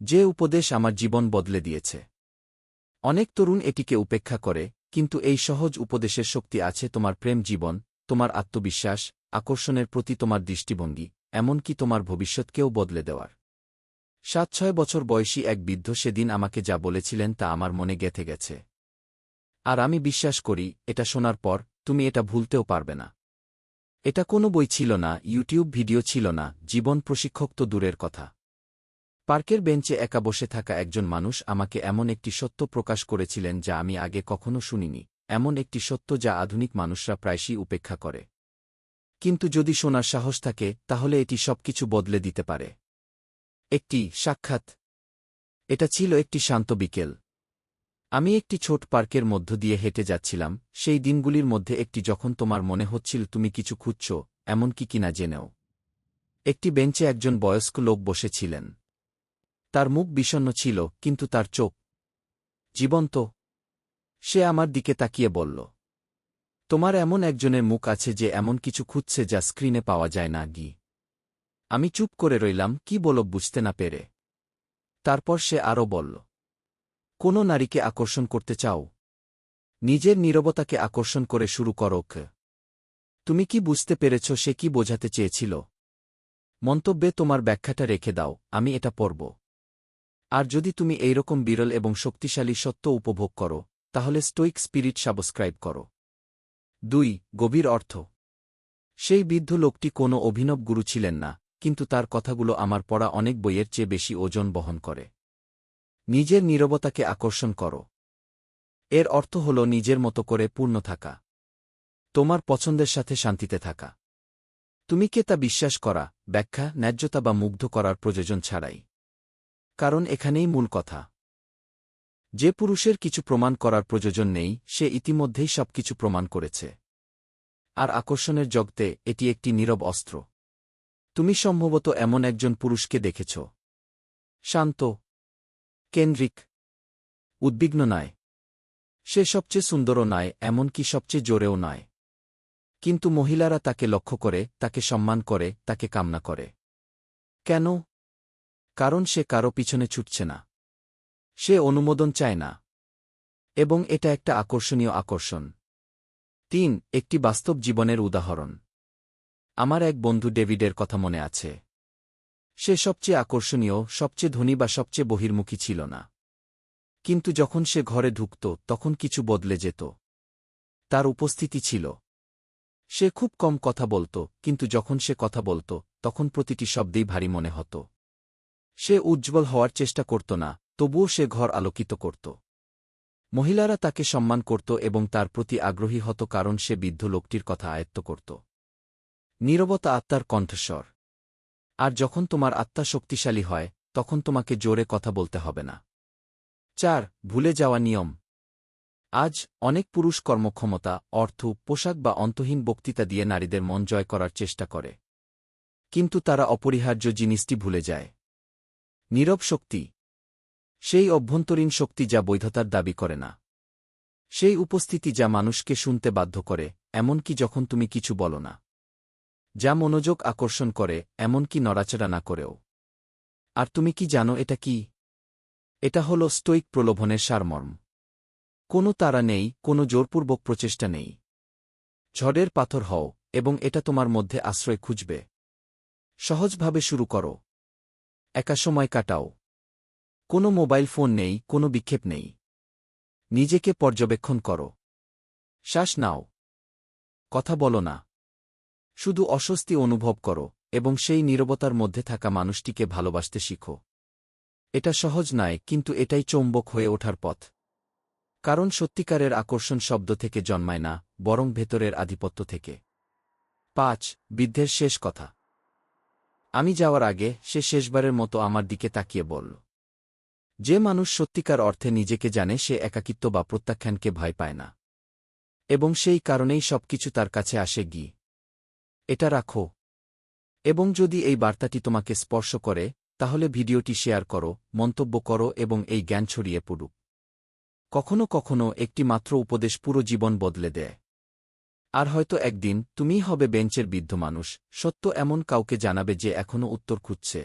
যে উপদেশ আমার জীবন বদলে দিয়েছে। অনেক তরুণ এটিকে উপেক্ষা করে, কিন্তু এই সহজ উপদেশের শক্তি আছে তোমার প্রেম জীবন, তোমার আত্মবিশ্বাস, আকর্ষণের প্রতি তোমার দৃষ্টিভঙ্গি, এমনকি তোমার ভবিষ্যৎকেও বদলে দেওয়ার। সাত ছয় বছর বয়সী এক বৃদ্ধ সেদিন আমাকে যা বলেছিলেন তা আমার মনে গেথে গেছে। আর আমি বিশ্বাস করি, এটা শোনার পর, তুমি এটা ভুলতেও পারবে না। এটা কোনো বই ছিল না, ইউটিউব ভিডিও ছিল না, জীবন প্রশিক্ষক তো দূরের কথা। পার্কের বেঞ্চে একা বসে থাকা একজন মানুষ আমাকে এমন একটি সত্য প্রকাশ করেছিলেন যা আমি আগে কখনো শুনিনি, এমন একটি সত্য যা আধুনিক মানুষরা প্রায়শই উপেক্ষা করে। কিন্তু যদি শোনার সাহস থাকে, তাহলে এটি সবকিছু বদলে দিতে পারে। একটি সাক্ষাৎ। এটা ছিল একটি শান্ত বিকেল। আমি একটি ছোট পার্কের মধ্য দিয়ে হেঁটে যাচ্ছিলাম, সেই দিনগুলির মধ্যে একটি যখন তোমার মনে হচ্ছিল তুমি কিছু খুঁজছ, এমনকি কিনা জেনেও। একটি বেঞ্চে একজন বয়স্ক লোক বসেছিলেন। তার মুখ বিষণ্ণ ছিল, কিন্তু তার চোখ জীবন্ত। সে আমার দিকে তাকিয়ে বলল, তোমার এমন একজনের মুখ আছে যে এমন কিছু খুঁজছে যা স্ক্রিনে পাওয়া যায় না, গি। আমি চুপ করে রইলাম, কি বল বুঝতে না পেরে। তারপর সে আরও বলল, কোনো নারীকে আকর্ষণ করতে চাও? নিজের নীরবতাকে আকর্ষণ করে শুরু করো তুমি কি বুঝতে পেরেছ সে কি বোঝাতে চেয়েছিল? মন্তব্যে তোমার ব্যাখ্যাটা রেখে দাও, আমি এটা পড়ব। আর যদি তুমি এইরকম বিরল এবং শক্তিশালী সত্য উপভোগ করো, তাহলে স্টোইক স্পিরিট সাবস্ক্রাইব করো। দুই, গভীর অর্থ। সেই বৃদ্ধ লোকটি কোনো অভিনব গুরু ছিলেন না, কিন্তু তার কথাগুলো আমার পড়া অনেক বইয়ের চেয়ে বেশি ওজন বহন করে। নিজের নীরবতাকে আকর্ষণ করো। এর অর্থ হল নিজের মতো করে পূর্ণ থাকা। তোমার পছন্দের সাথে শান্তিতে থাকা। তুমি কে তা বিশ্বাস করা, ব্যাখ্যা, ন্যায্যতা বা মুগ্ধ করার প্রয়োজন ছাড়াই। কারণ এখানেই মূল কথা। যে পুরুষের কিছু প্রমাণ করার প্রয়োজন নেই, সে ইতিমধ্যেই সবকিছু প্রমাণ করেছে। আর আকর্ষণের জগতে এটি একটি নীরব অস্ত্র। তুমি সম্ভবত এমন একজন পুরুষকে দেখেছ। শান্ত, কেন্দ্রিক, উদ্বিগ্ন নয়। সে সবচেয়ে সুন্দরও নয়, এমনকি সবচেয়ে জোরেও নয়। কিন্তু মহিলারা তাকে লক্ষ্য করে, তাকে সম্মান করে, তাকে কামনা করে। কেন? কারণ সে কারও পিছনে ছুটছে না। সে অনুমোদন চায় না। এবং এটা একটা আকর্ষণীয় আকর্ষণ। তিন, একটি বাস্তব জীবনের উদাহরণ। আমার এক বন্ধু ডেভিডের কথা মনে আছে। সে সবচেয়ে আকর্ষণীয়, সবচেয়ে ধনী বা সবচেয়ে বহির্মুখী ছিল না। কিন্তু যখন সে ঘরে ঢুকত, তখন কিছু বদলে যেত। তার উপস্থিতি ছিল। সে খুব কম কথা বলত, কিন্তু যখন সে কথা বলত, তখন প্রতিটি শব্দেই ভারী মনে হতো। সে উজ্জ্বল হওয়ার চেষ্টা করত না, তবুও সে ঘর আলোকিত করত। মহিলারা তাকে সম্মান করত এবং তার প্রতি আগ্রহী হতো কারণ সে বৃদ্ধ লোকটির কথা আয়ত্ত করত। নীরবতা আত্মার কণ্ঠস্বর। আর যখন তোমার আত্মা শক্তিশালী হয়, তখন তোমাকে জোরে কথা বলতে হবে না। চার, ভুলে যাওয়া নিয়ম। আজ অনেক পুরুষ কর্মক্ষমতা, অর্থ, পোশাক বা অন্তহীন বক্তৃতা দিয়ে নারীদের মন জয় করার চেষ্টা করে। কিন্তু তারা অপরিহার্য জিনিসটি ভুলে যায়। নীরব শক্তি। সেই অভ্যন্তরীণ শক্তি যা বৈধতার দাবি করে না। সেই উপস্থিতি যা মানুষকে শুনতে বাধ্য করে, এমনকি যখন তুমি কিছু বলো না। যা মনোযোগ আকর্ষণ করে, এমনকি নড়াচড়া না করেও। আর তুমি কি জানো এটা কি? এটা হল স্টোইক প্রলোভনের সারমর্ম। কোনো তারা নেই, কোনো জোরপূর্বক প্রচেষ্টা নেই। ঝড়ের পাথর হও, এবং এটা তোমার মধ্যে আশ্রয় খুঁজবে। সহজভাবে শুরু করো। একা সময় কাটাও। কোনো মোবাইল ফোন নেই, কোনো বিক্ষেপ নেই। নিজেকে পর্যবেক্ষণ করো। শ্বাস নাও। কথা বলো না। শুধু অস্বস্তি অনুভব করো এবং সেই নীরবতার মধ্যে থাকা মানুষটিকে ভালোবাসতে শিখো। এটা সহজ নয়, কিন্তু এটাই চৌম্বক হয়ে ওঠার পথ। কারণ সত্যিকারের আকর্ষণ শব্দ থেকে জন্মায় না, বরং ভেতরের আধিপত্য থেকে। পাঁচ বৃদ্ধের শেষ কথা। আমি যাওয়ার আগে সে শেষবারের মতো আমার দিকে তাকিয়ে বলল। যে মানুষ সত্যিকার অর্থে নিজেকে জানে, সে একাকিত্ব বা প্রত্যাখ্যানকে ভয় পায় না। এবং সেই কারণেই সবকিছু তার কাছে আসে গি এটা রাখো। এবং যদি এই বার্তাটি তোমাকে স্পর্শ করে, তাহলে ভিডিওটি শেয়ার করো, মন্তব্য করো এবং এই জ্ঞান ছড়িয়ে পড়ুক। কখনো কখনো একটি মাত্র উপদেশ পুরো জীবন বদলে দেয়। আর হয়তো একদিন তুমিই হবে বেঞ্চের বৃদ্ধ মানুষ, সত্য এমন কাউকে জানাবে যে এখনও উত্তর খুঁজছে।